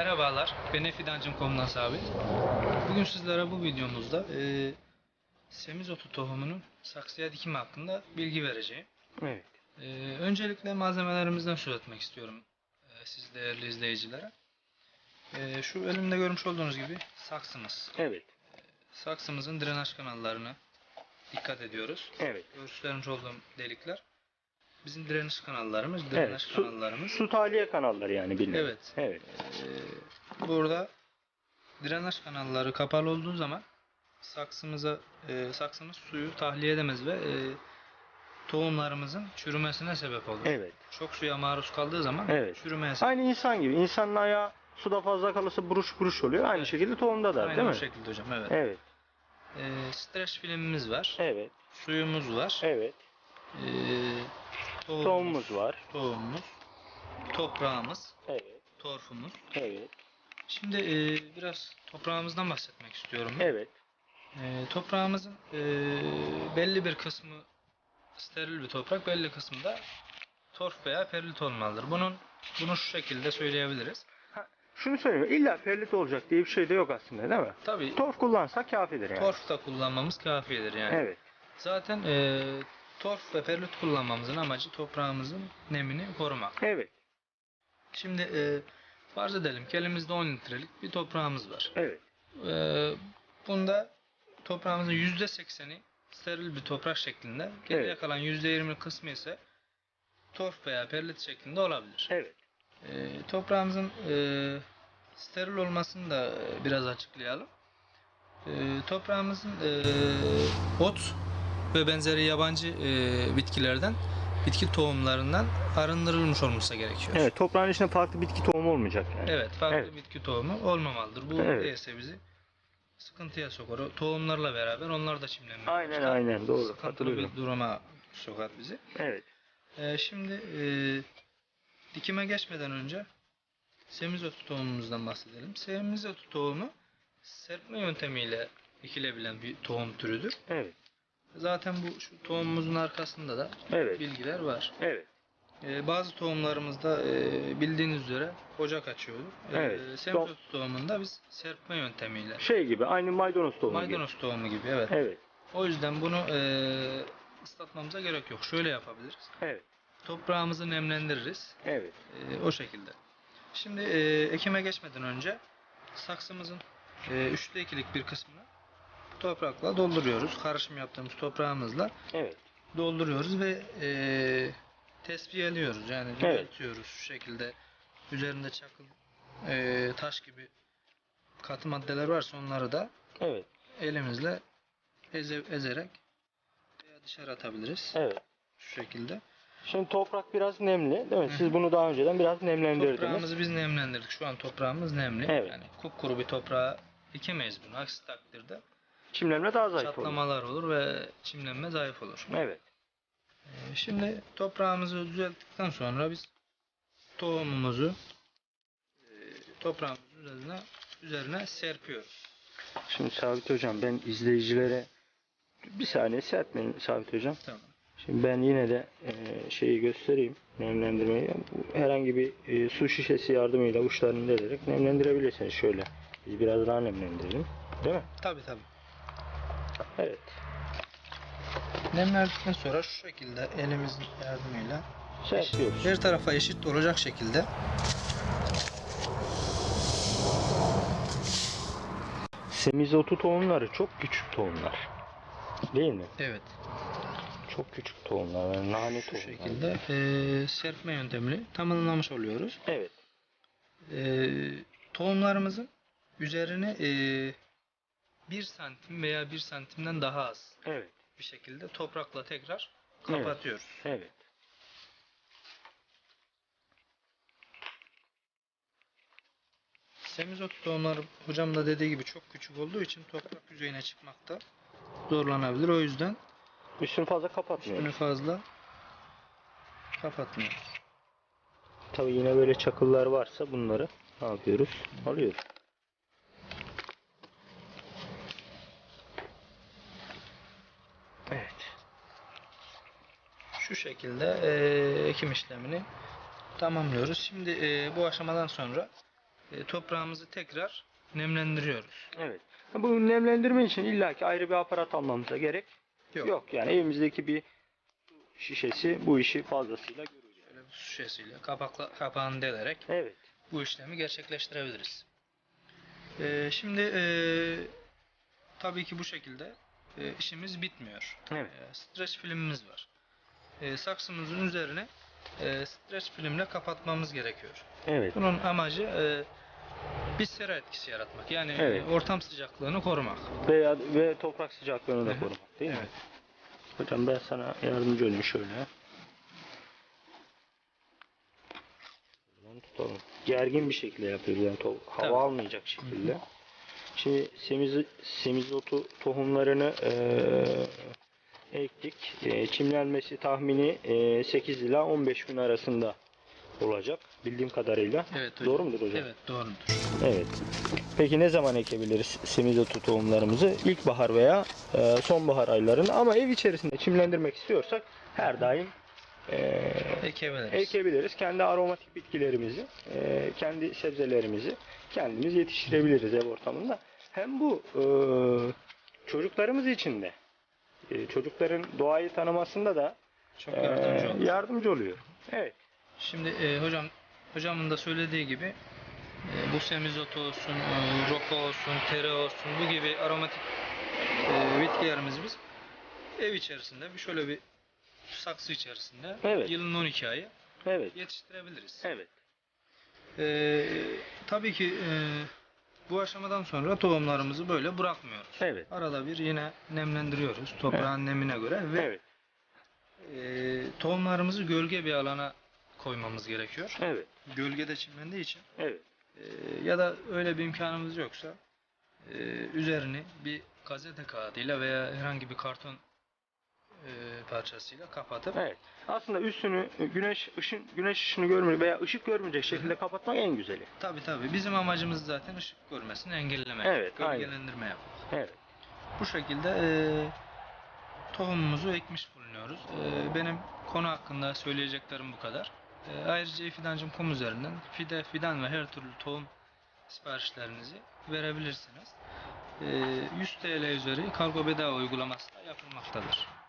Merhabalar, ben Efidancım.com'dan Sabit. Bugün sizlere bu videomuzda e, semizotu tohumunun saksıya dikimi hakkında bilgi vereceğim. Evet. E, öncelikle malzemelerimizden söz etmek istiyorum e, siz değerli izleyicilere. E, şu elimde görmüş olduğunuz gibi saksımız. Evet. Saksımızın drenaj kanallarına dikkat ediyoruz. Evet. Göstermiş olduğum delikler bizim drenaj kanallarımız, drenaj Evet. Su, kanallarımız. su tahliye kanalları yani bildiğin. Evet. Evet. Ee, burada drenaj kanalları kapalı olduğu zaman saksımıza e, saksımız suyu tahliye edemez ve e, tohumlarımızın çürümesine sebep olur. Evet. Çok suya maruz kaldığı zaman Evet. çürümeye sebep Aynı insan gibi. İnsanın ayağı suda fazla kalırsa buruş buruş oluyor. Aynı Evet. şekilde tohumda da Aynen değil mi? şekilde hocam evet. Evet. Ee, streç filmimiz var. Evet. Suyumuz var. Evet. Ee, tohumumuz, Tohumumuz var. tohumumuz, toprağımız, Evet. torfumuz. Evet. Şimdi e, biraz toprağımızdan bahsetmek istiyorum. ben. Evet. E, toprağımızın e, belli bir kısmı steril bir toprak, belli kısmı da torf veya perlit olmalıdır. Bunun bunu şu şekilde söyleyebiliriz. Şunu söyleyeyim. İlla perlit olacak diye bir şey de yok aslında değil mi? Tabii Torf kullansak kafidir yani. torf da kullanmamız kafidir yani. Evet. Zaten e, torf ve perlit kullanmamızın amacı toprağımızın nemini korumak. Evet. Şimdi e, farz edelim ki elimizde 10 litrelik bir toprağımız var. Evet. E, bunda toprağımızın %80'i steril bir toprak şeklinde. Geriye Evet. kalan %20 kısmı ise torf veya perlit şeklinde olabilir. Evet. E, toprağımızın e, steril olmasını da biraz açıklayalım. E, toprağımızın e, ot ve benzeri yabancı e, bitkilerden, bitki tohumlarından arındırılmış olması gerekiyor. Evet. Toprağın içinde farklı bitki tohumu olmayacak yani. Evet, farklı Evet. bitki tohumu olmamalıdır. Bu Evet. değilse bizi sıkıntıya sokar. O Tohumlarla beraber onlar da çimlenmeye Aynen başlar. aynen doğru. Sıkıntılı Katılıyorum. bir duruma sokar bizi. Evet. Ee, şimdi e, dikime geçmeden önce semizotu tohumumuzdan bahsedelim. Semizotu tohumu serpme yöntemiyle dikilebilen bir tohum türüdür. Evet. Zaten bu şu tohumumuzun arkasında da Evet. bilgiler var. Evet. Ee, bazı tohumlarımızda e, bildiğiniz üzere ocak açıyordu. Ee, Evet. Semizotu tohumunda biz serpme yöntemiyle. Şey gibi aynı maydanoz tohumu gibi. Maydanoz tohumu gibi evet. Evet. O yüzden bunu e, ıslatmamıza gerek yok. Şöyle yapabiliriz. Evet. Toprağımızı nemlendiririz. Evet. E, o şekilde. Şimdi e, ekime geçmeden önce saksımızın e, üçte ikilik bir kısmını toprakla dolduruyoruz. Karışım yaptığımız toprağımızla Evet. dolduruyoruz ve e, tesviyeliyoruz. Yani Evet. düzeltiyoruz şu şekilde. Üzerinde çakıl, e, taş gibi katı maddeler varsa onları da Evet. elimizle eze, ezerek veya dışarı atabiliriz. Evet. Şu şekilde. Şimdi toprak biraz nemli değil mi? Siz bunu daha önceden biraz nemlendirdiniz. Toprağımızı biz nemlendirdik. Şu an toprağımız nemli. Evet. Yani kupkuru bir toprağa dikemeyiz bunu. Aksi takdirde Çimlenme daha zayıf olur. çatlamalar olur ve çimlenme zayıf olur. Evet. Ee, Şimdi toprağımızı düzelttikten sonra biz tohumumuzu e, toprağımızın üzerine, üzerine serpiyoruz. Şimdi Sabit Hocam ben izleyicilere bir saniye serpmeyin Sabit Hocam. Tamam. Şimdi ben yine de e, şeyi göstereyim. Nemlendirmeyi. Herhangi bir e, su şişesi yardımıyla uçlarını delerek nemlendirebilirsiniz şöyle. Biz biraz daha nemlendirelim. Değil mi? Tabii tabii. Evet. Nemlendikten sonra şu şekilde elimizin yardımıyla Serpiyoruz. her tarafa eşit olacak şekilde Semizotu tohumları çok küçük tohumlar. Değil mi? evet Çok küçük tohumlar. Yani nane şu şekilde eee serpme yöntemini tamamlamış oluyoruz. Evet. Eee, tohumlarımızın üzerine eee 1 santim veya 1 santimden daha az Evet. bir şekilde toprakla tekrar kapatıyoruz. Evet. Semizot tohumları hocam da dediği gibi çok küçük olduğu için toprak yüzeyine çıkmakta zorlanabilir. O yüzden Üstünü fazla kapatmıyor. üstünü fazla kapatmıyoruz. Tabii yine böyle çakıllar varsa bunları ne yapıyoruz? Alıyoruz. Evet. Şu şekilde eee, ekim işlemini tamamlıyoruz. Şimdi eee, bu aşamadan sonra e, toprağımızı tekrar nemlendiriyoruz. Evet. Bu nemlendirme için illaki ayrı bir aparat almamıza gerek yok. Yani evimizdeki bir şişesi bu işi fazlasıyla görür. Böyle bir su şişesiyle kapakla, kapağını delerek Evet. bu işlemi gerçekleştirebiliriz. E, şimdi e, tabii ki bu şekilde e, işimiz bitmiyor. Evet. E, streç filmimiz var. E, saksımızın üzerine e, streç filmle kapatmamız gerekiyor. Evet. Bunun amacı e, bir sera etkisi yaratmak. Yani Evet. e, ortam sıcaklığını korumak. Veya ve toprak sıcaklığını da korumak değil mi? Evet. Hocam ben sana yardımcı olayım şöyle. Buradan tutalım. Gergin bir şekilde yapıyoruz yani to- hava Tabii. almayacak şekilde. Şimdi semiz, semizotu tohumlarını eee, ektik. Eee, çimlenmesi tahmini eee, 8 ila 15 gün arasında olacak bildiğim kadarıyla. Evet hocam. Doğru mudur hocam? Evet doğrudur. Evet. Peki ne zaman ekebiliriz semizotu tohumlarımızı? İlkbahar veya e, sonbahar aylarında ama ev içerisinde çimlendirmek istiyorsak her daim e, Ekebiliriz. ekebiliriz. Kendi aromatik bitkilerimizi, e, kendi sebzelerimizi kendimiz yetiştirebiliriz ev ortamında. Hem bu e, çocuklarımız için de e, çocukların doğayı tanımasında da Çok e, yardımcı olur. yardımcı oluyor. Evet. Şimdi e, hocam hocamın da söylediği gibi e, bu semizotu olsun, e, roko olsun, tere olsun bu gibi aromatik e, bitkilerimizi biz ev içerisinde bir şöyle bir saksı içerisinde Evet. yılın 12 ayı Evet. yetiştirebiliriz. Evet. E, tabii ki e, bu aşamadan sonra tohumlarımızı böyle bırakmıyoruz. Evet. Arada bir yine nemlendiriyoruz toprağın nemine göre ve Evet. e, tohumlarımızı gölge bir alana koymamız gerekiyor. Evet. Gölgede çimlendiği için Evet. e, ya da öyle bir imkanımız yoksa e, üzerini bir gazete kağıdıyla veya herhangi bir karton parçasıyla kapatıp Evet. Aslında üstünü güneş ışın güneş ışını görmeyecek veya ışık görmeyecek şekilde kapatmak en güzeli. tabi tabi bizim amacımız zaten ışık görmesini engellemek. Evet. Gölgelendirme yapmak. Evet. Bu şekilde e, tohumumuzu ekmiş bulunuyoruz. E, benim konu hakkında söyleyeceklerim bu kadar. E, ayrıca ifidancım.com üzerinden fide, fidan ve her türlü tohum siparişlerinizi verebilirsiniz. E, 100 TL üzeri kargo bedava uygulaması da yapılmaktadır.